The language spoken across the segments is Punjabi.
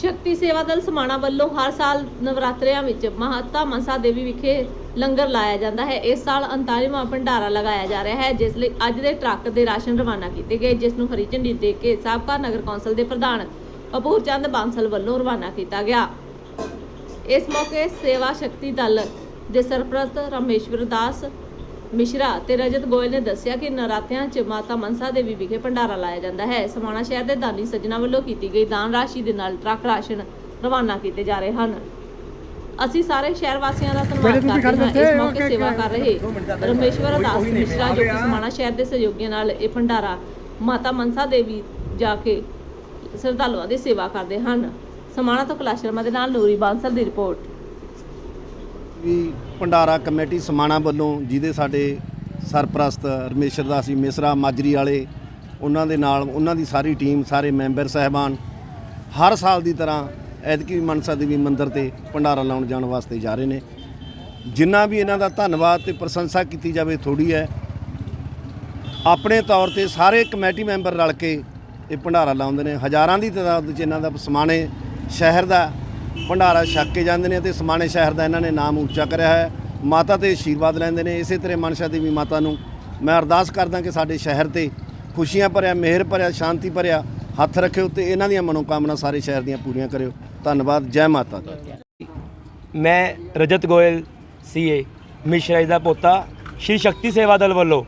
ਸ਼ਕਤੀ ਸੇਵਾ ਦਲ ਸਮਾਣਾ ਵੱਲੋਂ ਹਰ ਸਾਲ ਨਵਰਾਤਰਿਆਂ ਵਿੱਚ ਮਹਾਤਾ ਮਨਸਾ ਦੇਵੀ ਵਿਖੇ ਲੰਗਰ ਲਾਇਆ ਜਾਂਦਾ ਹੈ। ਇਸ ਸਾਲ 39ਵਾਂ ਭੰਡਾਰਾ ਲਗਾਇਆ ਜਾ ਰਿਹਾ ਹੈ, ਜਿਸ ਲਈ ਅੱਜ ਦੇ ਟਰੱਕ ਦੇ ਰਾਸ਼ਨ ਰਵਾਨਾ ਕੀਤੇ ਗਏ, ਜਿਸ ਨੂੰ ਹਰੀ ਝੰਡੀ ਦੇ ਕੇ ਸਾਬਕਾ ਨਗਰ ਕੌਂਸਲ ਦੇ ਪ੍ਰਧਾਨ ਅਪੂਰ ਚੰਦ ਬਾਂਸਲ ਵੱਲੋਂ ਰਵਾਨਾ ਕੀਤਾ ਗਿਆ। ਇਸ ਮੌਕੇ ਸੇਵਾ ਸ਼ਕਤੀ ਦਲ ਦੇ ਸਰਪ੍ਰਸਤ ਰਾਮੇਸ਼ਵਰ ਦਾਸ ਮਿਸ਼ਰਾ ਤੇ ਰਜਤ ਗੋਇਲ ਨੇ ਦੱਸਿਆ ਕਿ ਨਰਾਤਿਆਂ 'ਚ ਮਾਤਾ ਮਨਸਾ ਦੇਵੀ ਵਿਖੇ ਭੰਡਾਰਾ ਲਾਇਆ ਜਾਂਦਾ ਹੈ। ਸਮਾਣਾ ਸ਼ਹਿਰ ਦੇ ਦਾਨੀ ਸੱਜਣਾ ਵੱਲੋਂ ਕੀਤੀ ਗਈ ਦਾਨ ਰਾਸ਼ੀ ਦੇ ਨਾਲ ਟਰੱਕ ਰਾਸ਼ਨ ਰਵਾਨਾ ਕੀਤੇ ਜਾ ਰਹੇ ਹਨ। ਅਸੀਂ ਸਾਰੇ ਸ਼ਹਿਰ ਵਾਸੀਆਂ ਦਾ ਧੰਨਵਾਦ ਕਰਦੇ ਹਾਂ। ਇਸ ਮੌਕੇ ਸੇਵਾ ਕਰ ਰਹੇ ਰਮੇਸ਼ਵਰ ਦਾਸ ਮਿਸ਼ਰਾ ਜੋ ਕਿ ਸਮਾਣਾ ਸ਼ਹਿਰ ਦੇ ਸਹਿਯੋਗੀਆਂ ਨਾਲ ਇਹ ਭੰਡਾਰਾ ਮਾਤਾ ਮਨਸਾ ਦੇਵੀ ਜਾ ਕੇ ਸ਼ਰਧਾਲੂਆਂ ਦੀ ਸੇਵਾ ਕਰਦੇ ਹਨ। ਸਮਾਣਾ ਤੋਂ ਕੈਲਾਸ਼ ਸ਼ਰਮਾ ਦੇ ਨਾਲ ਨੂਰੀ ਬਾਂਸਲ ਦੀ ਰਿਪੋਰਟ। ਵੀ ਭੰਡਾਰਾ ਕਮੇਟੀ ਸਮਾਣਾ ਵੱਲੋਂ ਜਿਹਦੇ ਸਾਡੇ ਸਰਪ੍ਰਸਤ ਰਮੇਸ਼ਰ ਦਾਸ ਜੀ ਮਿਸਰਾ ਮਾਜਰੀ ਵਾਲੇ, ਉਹਨਾਂ ਦੇ ਨਾਲ ਉਹਨਾਂ ਦੀ ਸਾਰੀ ਟੀਮ, ਸਾਰੇ ਮੈਂਬਰ ਸਹਿਬਾਨ ਹਰ ਸਾਲ ਦੀ ਤਰ੍ਹਾਂ ਐਤਕੀ ਵੀ ਮਨਸਾ ਦੇਵੀ ਮੰਦਿਰ ਤੇ ਭੰਡਾਰਾ ਲਾਉਣ ਜਾਣ ਵਾਸਤੇ ਜਾ ਰਹੇ ਨੇ। ਜਿੰਨਾ ਵੀ ਇਹਨਾਂ ਦਾ ਧੰਨਵਾਦ ਤੇ ਪ੍ਰਸ਼ੰਸਾ ਕੀਤੀ ਜਾਵੇ ਥੋੜੀ ਹੈ। ਆਪਣੇ ਤੌਰ ਤੇ ਸਾਰੇ ਕਮੇਟੀ ਮੈਂਬਰ ਰਲ ਕੇ ਇਹ ਭੰਡਾਰਾ ਲਾਉਂਦੇ ਨੇ। ਹਜ਼ਾਰਾਂ ਦੀ ਤਾਦਾਦ ਵਿੱਚ ਇਹਨਾਂ ਦਾ ਸਮਾਣੇ ਸ਼ਹਿਰ ਦਾ ਭੰਡਾਰਾ ਛਕ ਕੇ ਜਾਂਦੇ ਨੇ ਤੇ ਸਮਾਣੇ ਸ਼ਹਿਰ ਦਾ ਇਹਨਾਂ ਨੇ ਨਾਮ ਉੱਚਾ ਕਰਿਆ ਹੈ। ਮਾਤਾ ਤੇ ਆਸ਼ੀਰਵਾਦ ਲੈਂਦੇ ਨੇ। ਇਸੇ ਤਰ੍ਹਾਂ ਮਨਸ਼ਾ ਦੇਵੀ ਮਾਤਾ ਨੂੰ ਮੈਂ ਅਰਦਾਸ ਕਰਦਾ ਕਿ ਸਾਡੇ ਸ਼ਹਿਰ ਤੇ ਖੁਸ਼ੀਆਂ ਭਰਿਆ, ਮਿਹਰ ਭਰਿਆ, ਸ਼ਾਂਤੀ ਭਰਿਆ ਹੱਥ ਰੱਖਿਓ ਤੇ ਇਹਨਾਂ ਦੀਆਂ ਮਨੋਕਾਮਨਾ ਸਾਰੇ ਸ਼ਹਿਰ ਦੀਆਂ ਪੂਰੀਆਂ ਕਰਿਓ। ਧੰਨਵਾਦ। ਜੈ ਮਾਤਾ ਦੀ। ਮੈਂ ਰਜਤ ਗੋਇਲ, ਸੀਏ ਮਿਸ਼ਰਾ ਜੀ ਦਾ ਪੋਤਾ, ਸ਼੍ਰੀ ਸ਼ਕਤੀ ਸੇਵਾ ਦਲ ਵੱਲੋਂ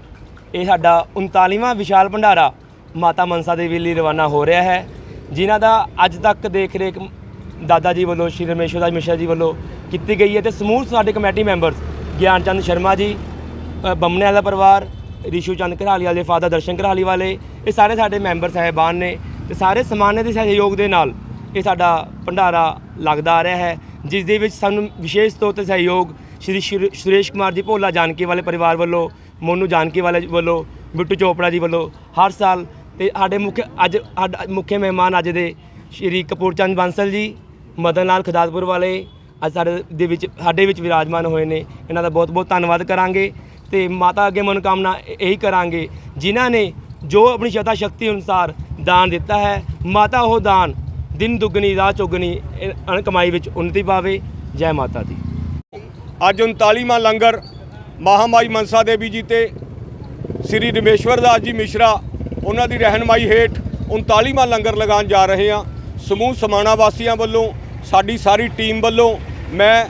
ਇਹ ਸਾਡਾ 39ਵਾਂ ਵਿਸ਼ਾਲ ਭੰਡਾਰਾ ਮਾਤਾ ਮਨਸਾ ਦੇਵੀ ਲਈ ਰਵਾਨਾ ਹੋ ਰਿਹਾ ਹੈ। ਜਿਨ੍ਹਾਂ ਦਾ ਅੱਜ ਤੱਕ ਦੇਖ ਰੇਖ ਦਾਦਾ ਜੀ ਵੱਲੋਂ ਸ਼੍ਰੀ ਰਮੇਸ਼ਵਰ ਰਾਜ ਮਿਸ਼ਰਾ ਜੀ ਵੱਲੋਂ ਕੀਤੀ ਗਈ ਹੈ ਤੇ ਸਮੂਹ ਸਾਡੇ ਕਮੇਟੀ ਮੈਂਬਰਸ ਗਿਆਨ ਚੰਦ ਸ਼ਰਮਾ ਜੀ ਅ, ਬੰਮਣੇ ਵਾਲਾ ਪਰਿਵਾਰ ਰਿਸ਼ੂ ਚੰਦ ਘਰਾਲੀ ਵਾਲੇ ਫਾਦਰ ਦਰਸ਼ਨ ਘਰਾਲੀ ਵਾਲੇ ਇਹ ਸਾਰੇ ਸਾਡੇ ਮੈਂਬਰ ਸਾਹਿਬਾਨ ਨੇ ਤੇ ਸਾਰੇ ਸਮਾਨੇ ਦੇ ਸਹਿਯੋਗ ਦੇ ਨਾਲ ਇਹ ਸਾਡਾ ਭੰਡਾਰਾ ਲੱਗਦਾ ਆ ਰਿਹਾ ਹੈ ਜਿਸ ਦੇ ਵਿੱਚ ਸਾਨੂੰ ਵਿਸ਼ੇਸ਼ ਤੌਰ ਤੇ ਸਹਿਯੋਗ ਸ਼੍ਰੀ ਸ਼੍ਰੀ ਸੁਰੇਸ਼ ਕੁਮਾਰ ਜੀ ਭੋਲਾ ਜਾਨਕੀ ਵਾਲੇ ਪਰਿਵਾਰ ਵੱਲੋਂ ਮੋਨੂ ਜਾਨਕੀ ਵਾਲੇ ਵੱਲੋਂ ਬਿੱਟੂ ਚੋਪੜਾ ਜੀ ਵੱਲੋਂ ਹਰ ਸਾਲ ਤੇ ਸਾਡੇ ਮੁੱਖ ਅੱਜ ਸਾਡਾ ਮੁੱਖ ਮਹਿਮਾਨ ਅੱਜ ਦੇ ਸ਼੍ਰੀ ਕਪੂਰ ਚੰਦ ਬਾਂਸਲ ਜੀ ਮਦਨ ਲਾਲ ਖਦਾਦਪੁਰ ਵਾਲੇ ਅੱਜ ਸਾਡੇ ਦੇ ਵਿੱਚ, ਸਾਡੇ ਵਿੱਚ ਵਿਰਾਜਮਾਨ ਹੋਏ ਨੇ। ਇਹਨਾਂ ਦਾ ਬਹੁਤ ਬਹੁਤ ਧੰਨਵਾਦ ਕਰਾਂਗੇ ਤੇ ਮਾਤਾ ਅੱਗੇ ਮਨੋਕਾਮਨਾ ਇਹੀ ਕਰਾਂਗੇ, ਜਿਨ੍ਹਾਂ ਨੇ ਜੋ ਆਪਣੀ ਸ਼ਤਾ ਸ਼ਕਤੀ ਅਨੁਸਾਰ ਦਾਨ ਦਿੱਤਾ ਹੈ, ਮਾਤਾ ਉਹ ਦਾਨ ਦਿਨ ਦੁੱਗਣੀ, ਰਾਤ ਚੌਗਣੀ, ਇਹ ਅਣ ਕਮਾਈ ਵਿੱਚ ਉન્નਤੀ ਪਾਵੇ। ਜੈ ਮਾਤਾ ਦੀ। ਅੱਜ 39ਵਾਂ ਲੰਗਰ ਮਹਾਮਾਈ ਮਨਸਾ ਦੇਵੀ ਜੀ ਤੇ ਸ੍ਰੀ ਰਮੇਸ਼ਵਰ ਦਾਸ ਜੀ ਮਿਸ਼ਰਾ ਉਹਨਾਂ ਦੀ ਰਹਿਨਮਾਈ ਹੇਠ 39ਵਾਂ ਲੰਗਰ ਲਗਾਉਣ ਜਾ ਰਹੇ ਹਾਂ। ਸਮੂਹ ਸਮਾਣਾ ਵਾਸੀਆਂ ਵੱਲੋਂ ਸਾਡੀ ਸਾਰੀ ਟੀਮ ਵੱਲੋਂ ਮੈਂ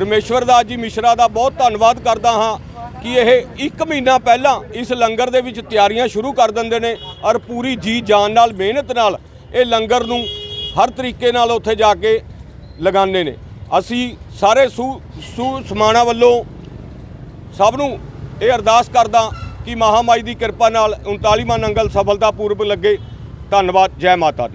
ਰਮੇਸ਼ਵਰ ਦਾਸ ਜੀ ਮਿਸ਼ਰਾ ਦਾ ਬਹੁਤ ਧੰਨਵਾਦ ਕਰਦਾ ਹਾਂ ਕਿ ਇਹ 1 ਮਹੀਨਾ ਪਹਿਲਾਂ ਇਸ ਲੰਗਰ ਦੇ ਵਿੱਚ ਤਿਆਰੀਆਂ ਸ਼ੁਰੂ ਕਰ ਦਿੰਦੇ ਨੇ ਔਰ ਪੂਰੀ ਜੀ ਜਾਨ ਨਾਲ, ਮਿਹਨਤ ਨਾਲ ਇਹ ਲੰਗਰ ਨੂੰ ਹਰ ਤਰੀਕੇ ਨਾਲ ਉੱਥੇ ਜਾ ਕੇ ਲਗਾਉਂਦੇ ਨੇ। ਅਸੀਂ ਸਾਰੇ ਸੂ ਸੂ ਸਮਾਣਾ ਵੱਲੋਂ ਸਭ ਨੂੰ ਇਹ ਅਰਦਾਸ ਕਰਦਾ ਕਿ ਮਹਾਮਾਈ ਦੀ ਕਿਰਪਾ ਨਾਲ 39ਵਾਂ ਨੰਗਲ ਸਫਲਤਾਪੂਰਵਕ ਲੱਗੇ। ਧੰਨਵਾਦ, ਜੈ ਮਾਤਾ ਦੀ।